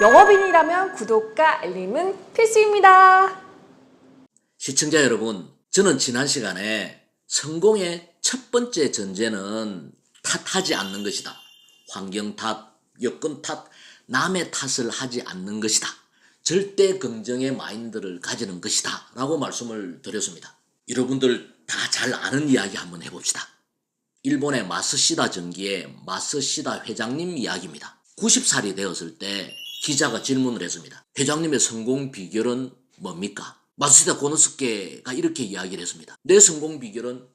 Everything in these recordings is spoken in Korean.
영업인이라면 구독과 알림은 필수입니다. 시청자 여러분, 저는 지난 시간에 성공의 첫 번째 전제는 탓하지 않는 것이다. 환경 탓, 여건 탓, 남의 탓을 하지 않는 것이다. 절대 긍정의 마인드를 가지는 것이다. 라고 말씀을 드렸습니다. 여러분들 다 잘 아는 이야기 한번 해봅시다. 일본의 마스시다 전기의 마스시다 회장님 이야기입니다. 90살이 되었을 때 기자가 질문을 했습니다. 회장님의 성공 비결은 뭡니까? 마스시다 고노스케가 이렇게 이야기를 했습니다. 내 성공 비결은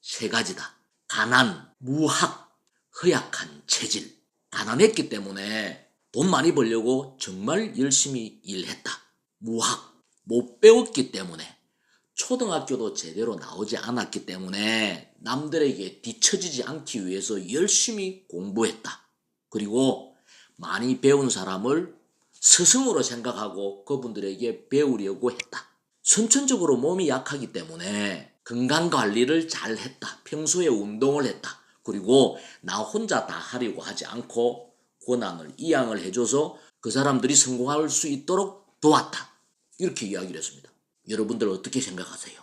세 가지다. 가난, 무학, 허약한 체질. 가난했기 때문에 돈 많이 벌려고 정말 열심히 일했다. 무학, 못 배웠기 때문에 초등학교도 제대로 나오지 않았기 때문에 남들에게 뒤처지지 않기 위해서 열심히 공부했다. 그리고 많이 배운 사람을 스승으로 생각하고 그분들에게 배우려고 했다. 선천적으로 몸이 약하기 때문에 건강 관리를 잘 했다. 평소에 운동을 했다. 그리고 나 혼자 다 하려고 하지 않고 권한을 이양을 해줘서 그 사람들이 성공할 수 있도록 도왔다. 이렇게 이야기를 했습니다. 여러분들 어떻게 생각하세요?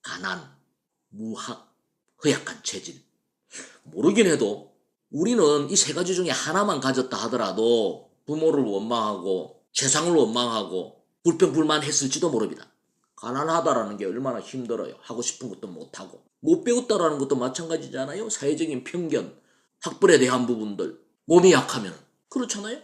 가난, 무학, 허약한 체질. 모르긴 해도 우리는 이 세 가지 중에 하나만 가졌다 하더라도 부모를 원망하고 세상을 원망하고 불평불만했을지도 모릅니다. 가난하다라는 게 얼마나 힘들어요. 하고 싶은 것도 못하고. 못 배웠다라는 것도 마찬가지잖아요. 사회적인 편견, 학벌에 대한 부분들, 몸이 약하면. 그렇잖아요?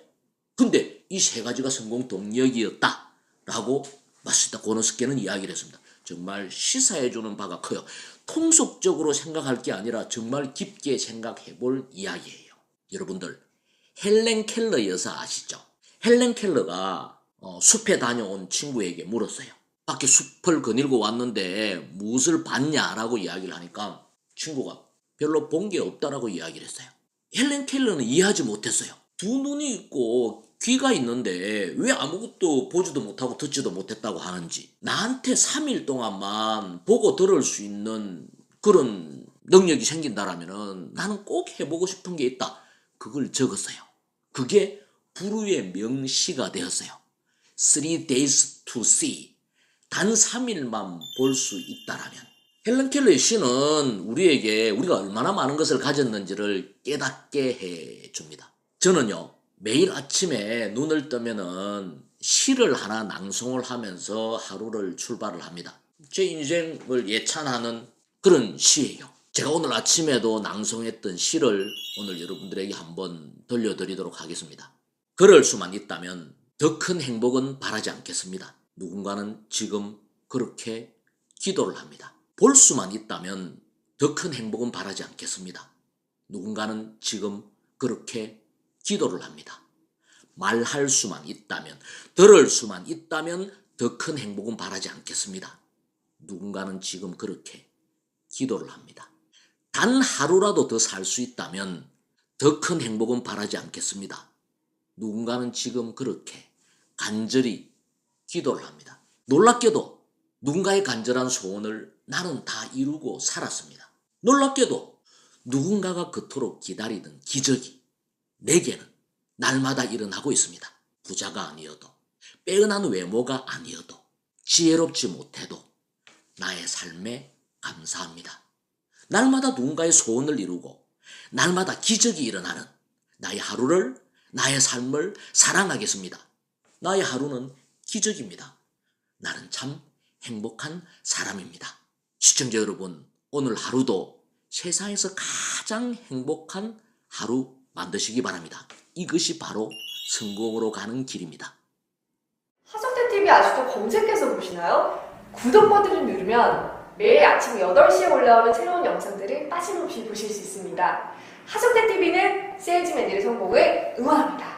근데 이 세 가지가 성공 동력이었다. 라고 마스다 고노스케는 이야기를 했습니다. 정말 시사해주는 바가 커요. 통속적으로 생각할 게 아니라 정말 깊게 생각해 볼 이야기예요. 여러분들, 헬렌 켈러 여사 아시죠? 헬렌 켈러가 어, 숲에 다녀온 친구에게 물었어요. 밖에 숲을 거닐고 왔는데 무엇을 봤냐라고 이야기를 하니까 친구가 별로 본 게 없다라고 이야기를 했어요. 헬렌 켈러는 이해하지 못했어요. 두 눈이 있고 귀가 있는데 왜 아무것도 보지도 못하고 듣지도 못했다고 하는지 나한테 3일 동안만 보고 들을 수 있는 그런 능력이 생긴다라면 나는 꼭 해보고 싶은 게 있다. 그걸 적었어요. 그게 불후의 명시가 되었어요. Three days to see. 단 3일만 볼 수 있다라면. 헬렌 켈러의 시는 우리에게 우리가 얼마나 많은 것을 가졌는지를 깨닫게 해 줍니다. 저는요, 매일 아침에 눈을 뜨면은 시를 하나 낭송을 하면서 하루를 출발을 합니다. 제 인생을 예찬하는 그런 시예요. 제가 오늘 아침에도 낭송했던 시를 오늘 여러분들에게 한번 들려드리도록 하겠습니다. 그럴 수만 있다면 더 큰 행복은 바라지 않겠습니다. 누군가는 지금 그렇게 기도를 합니다. 볼 수만 있다면 더 큰 행복은 바라지 않겠습니다. 누군가는 지금 그렇게 기도를 합니다. 말할 수만 있다면, 들을 수만 있다면 더 큰 행복은 바라지 않겠습니다. 누군가는 지금 그렇게 기도를 합니다. 단 하루라도 더 살 수 있다면 더 큰 행복은 바라지 않겠습니다. 누군가는 지금 그렇게 간절히 기도를 합니다. 놀랍게도 누군가의 간절한 소원을 나는 다 이루고 살았습니다. 놀랍게도 누군가가 그토록 기다리던 기적이 내게는 날마다 일어나고 있습니다. 부자가 아니어도, 빼어난 외모가 아니어도, 지혜롭지 못해도 나의 삶에 감사합니다. 날마다 누군가의 소원을 이루고, 날마다 기적이 일어나는 나의 하루를, 나의 삶을 사랑하겠습니다. 나의 하루는 기적입니다. 나는 참 행복한 사람입니다. 시청자 여러분, 오늘 하루도 세상에서 가장 행복한 하루 만드시기 바랍니다. 이것이 바로 성공으로 가는 길입니다. 하성태 TV 아직도 검색해서 보시나요? 구독 버튼을 누르면 매일 아침 8시에 올라오는 새로운 영상들을 빠짐없이 보실 수 있습니다. 하성태 TV는 세일즈맨들의 성공을 응원합니다.